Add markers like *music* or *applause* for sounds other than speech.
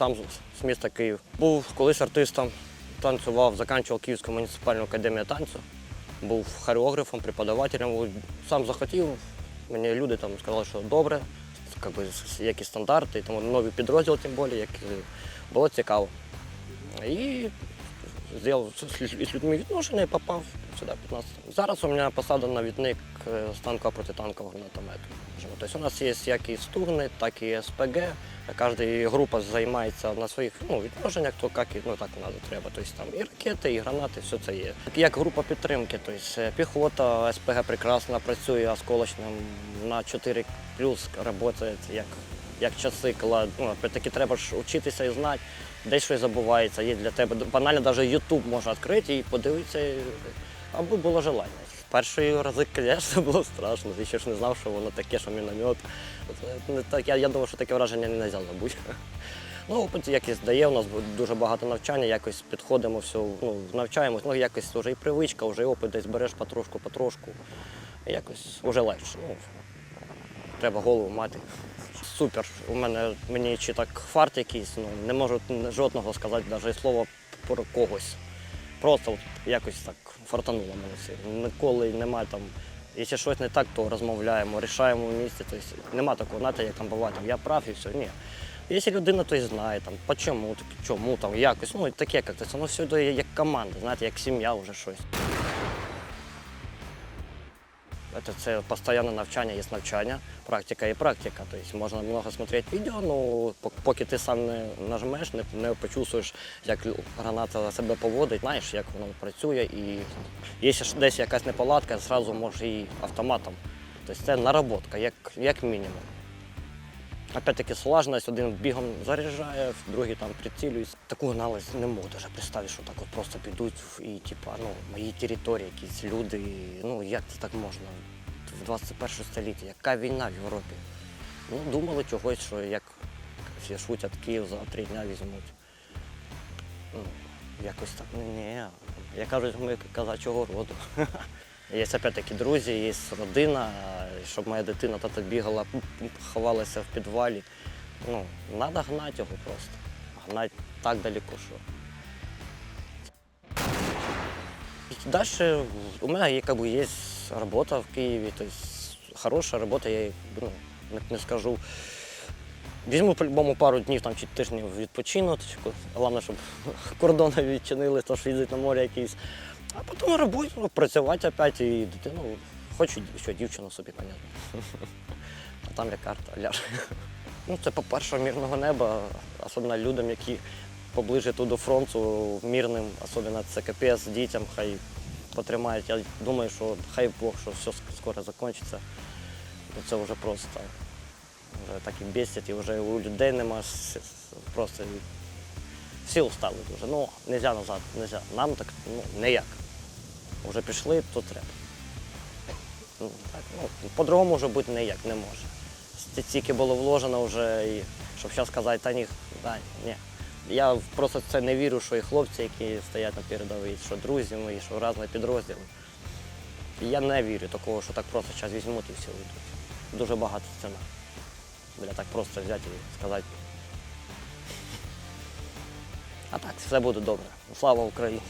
сам з- міста Київ. Був колись артистом, танцював, закінчував Київську муніципальну академію танцю. Був хореографом, преподавателем. Сам захотів. Мені люди там сказали, що добре, які стандарти, тому новий підрозділ, тим більше, як було цікаво. І зробив з лю- людьми відношення і попав сюди 15. Зараз у мене посада навідник е, станка протитанкового гранатомету. Тобто у нас є як і стугни, так і СПГ. Кожна група займається на своїх ну, відношеннях, то як ну, так надо треба. Тобто там і ракети, і гранати, все це є. Як група підтримки, тобто е, піхота, СПГ прекрасно працює осколочним на 4 плюс працює як, як часи, коли ну, таки треба ж вчитися і знати, десь щось забувається. Є для тебе банально навіть YouTube можна відкрити і подивитися, аби було желання. Перші рази, звісно, *laughs* було страшно. Я ще ж не знав, що воно таке, що міномет. Не так, я, я думав, що таке враження не можна забути. *laughs* Ну, якийсь дає, у нас дуже багато навчання, якось підходимо, все, ну, навчаємось, ну якось вже і привичка, вже і опит десь береш потрошку, потрошку. Якось вже легше. Ну, треба голову мати. Супер. У мене мені чи так фарт якийсь, ну не можу жодного сказати навіть слова про когось. Просто от якось так фартануло мене все. Ніколи немає там. Якщо щось не так, то розмовляємо, рішаємо в місті. Тобто нема такого, знаєте, як там буває, я прав і все. Ні. Якщо людина то й знає, там, по чому, чому, там, якось, ну таке як-то, воно все як команда, знаєте, як сім'я вже щось. Это це постійне навчання, є навчання, практика і практика. Тобто можна багато смотреть відео, ну поки ти сам не нажмеш, не, не почувствуєш, як граната себе поводить, знаєш, як воно працює. І якщо десь якась неполадка, зразу можеш і автоматом. Тобто це наработка, як, як мінімум. Опять-таки слаженість, один бігом заряджає, другий там прицілюється. Таку гналость не можу навіть представити, що так от просто підуть і типа, ну, мої території, якісь люди. Ну як це так можна в 21 столітті? Яка війна в Європі? Ну, думали чогось, що як всі шутять Київ за три дня візьмуть. Ну, якось так, ні. Я кажу, ми казачого роду. *laughs* Є опять-таки друзі, є родина, щоб моя дитина тата бігала, ховалася в підвалі. Ну, треба гнати його просто. Гнати так далеко, що. Далі у мене є, как бы, є робота в Києві, тобто хороша робота, я ну, не, скажу. Візьму по-любому пару днів там, чи тижнів відпочину, головне, щоб *laughs* кордони відчинили, то що їздить на море якийсь. А потім на роботі ну, працювати опять і дитину. Хочу що дівчину собі, понятно. *laughs* А там як карта ляже. Ну, це по-перше, мирного неба, особливо людям, які поближе тут до фронту, мирним, особливо це КПС дітям, хай потримають. Я думаю, що хай Бог, що все скоро закінчиться. Бо це вже просто вже так і бесять, і вже у людей нема просто всі устали дуже. Ну, не можна назад, не можна. Нам так ну, ніяк. Вже пішли, то треба. Ну, так, ну, по-другому вже бути ніяк не може. Стільки було вложено вже, і щоб зараз сказати, та ні, да, ні. Я просто це не вірю, що і хлопці, які стоять на передовій, що друзі мої, що різні підрозділи. Я не вірю такого, що так просто зараз візьмуть і всі уйдуть. Дуже багато ціна. Для так просто взяти і сказати. А так, все буде добре. Слава Україні!